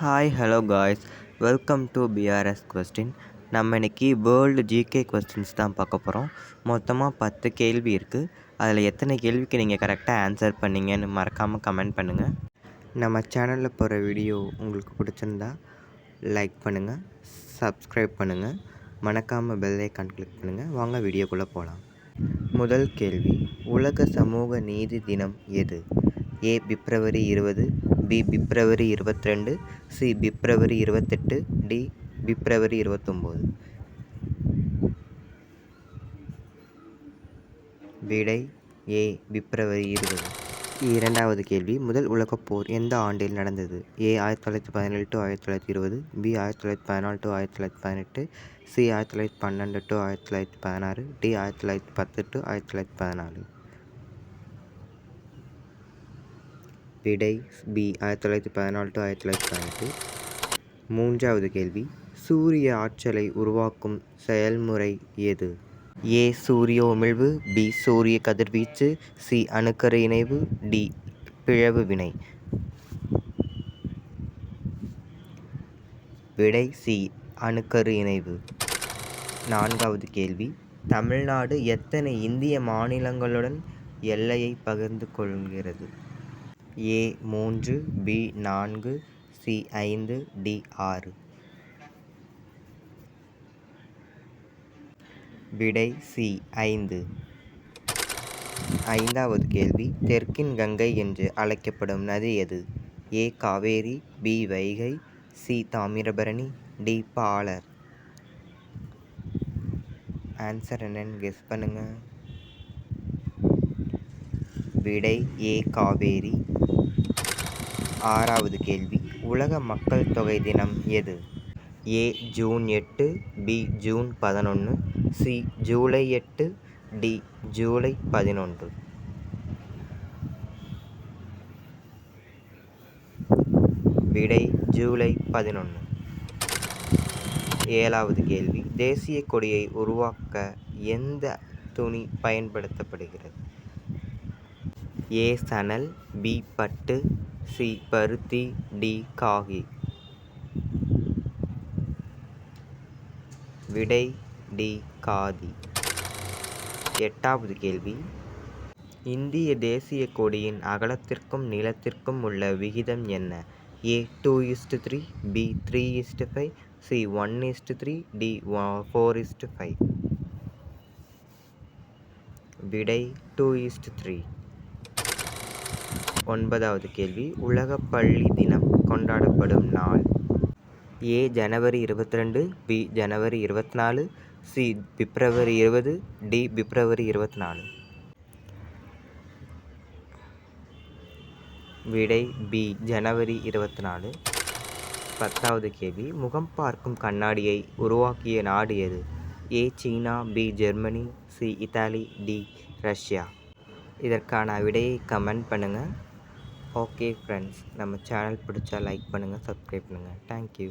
Hi hello guys welcome to BRS question நம்ம இன்னைக்கு world GK questions தான் பார்க்க போகிறோம் மொத்தமாக பத்து கேள்வி இருக்குது அதில் எத்தனை கேள்விக்கு நீங்கள் கரெக்டாக ஆன்சர் பண்ணீங்கன்னு மறக்காமல் கமெண்ட் பண்ணுங்கள் நம்ம சேனலில் போகிற வீடியோ உங்களுக்கு பிடிச்சிருந்தா லைக் பண்ணுங்கள் சப்ஸ்கிரைப் பண்ணுங்கள் மறக்காமல் பெல் ஐக்கான் கிளிக் பண்ணுங்கள் வாங்க வீடியோக்குள்ளே போகலாம் முதல் கேள்வி உலக சமூக நீதி தினம் எது? ஏ பிப்ரவரி இருபது பி பிப்ரவரி இருபத்தி ரெண்டு சி பிப்ரவரி இருபத்தெட்டு டி பிப்ரவரி இருபத்தொம்போது. விடை ஏ பிப்ரவரி இருபது. இரண்டாவது கேள்வி. முதல் உலகப் போர் எந்த ஆண்டில் நடந்தது? ஏ ஆயிரத்தி தொள்ளாயிரத்தி பதினேழு டு ஆயிரத்தி தொள்ளாயிரத்தி இருபது பி ஆயிரத்தி தொள்ளாயிரத்தி பதினாலு டு ஆயிரத்தி தொள்ளாயிரத்தி பதினெட்டு சி ஆயிரத்தி தொள்ளாயிரத்தி பன்னெண்டு டு ஆயிரத்தி தொள்ளாயிரத்தி பதினாறு டி ஆயிரத்தி தொள்ளாயிரத்தி பத்து டு ஆயிரத்தி தொள்ளாயிரத்தி பதினாலு. விடை பி. ஆயிரத்தி தொள்ளாயிரத்தி பதினாலு டு ஆயிரத்தி தொள்ளாயிரத்தி பதினெட்டு மூன்றாவது கேள்வி சூரிய ஆற்றலை உருவாக்கும் செயல்முறை எது? ஏ. சூரிய உமிழ்வு பி. சூரிய கதிர்வீச்சு சி. அணுக்கரு இணைவு டி. பிழவு வினை. விடை சி. அணுக்கரு இணைவு. நான்காவது கேள்வி தமிழ்நாடு எத்தனை இந்திய மாநிலங்களுடன் எல்லையை பகிர்ந்து கொள்கிறது? ஏ மூன்று பி நான்கு சி ஐந்து டி ஆறு. விடை சி ஐந்து. ஐந்தாவது கேள்வி தெற்கின் கங்கை என்று அழைக்கப்படும் நதி எது? A Kaveri B Vaigai C Thamirabarani D Palar. Answer என்னன்னு கெஸ் பண்ணுங்க. விடை ஏ காவேரி ஆறாவது கேள்வி. உலக மக்கள் தொகை தினம் எது? ஏ ஜூன் எட்டு பி ஜூன் பதினொன்று சி ஜூலை எட்டு டி ஜூலை பதினொன்று. விடை ஜூலை பதினொன்று ஏழாவது கேள்வி. தேசிய கொடியை உருவாக்க எந்த துணி பயன்படுத்தப்படுகிறது? ஏ சணல் பி பட்டு சி பருத்தி டி காகி. விடை டி காதி எட்டாவது கேள்வி. இந்திய தேசிய கொடியின் அகலத்திற்கும் நீளத்திற்கும் உள்ள விகிதம் என்ன? A two is to three B three is to five C one is to three D four is to five. விடை டூ இஸ்டு த்ரீ. ஒன்பதாவது கேள்வி. உலக பள்ளி தினம் கொண்டாடப்படும் நாள். ஏ ஜனவரி இருபத்தி ரெண்டு பி ஜனவரி இருபத்தி நாலு சி பிப்ரவரி இருபது டி பிப்ரவரி இருபத்தி நாலு விடை பி ஜனவரி இருபத்தி நாலு பத்தாவது கேள்வி. முகம் பார்க்கும் கண்ணாடியை உருவாக்கிய நாடு எது? A China B Germany C Italy D Russia. இதற்கான விடையை கமெண்ட் பண்ணுங்கள் ஓகே ஃப்ரெண்ட்ஸ் நம்ம சேனல் பிடிச்சா லைக் பண்ணுங்கள் சப்ஸ்கிரைப் பண்ணுங்கள் தேங்க்யூ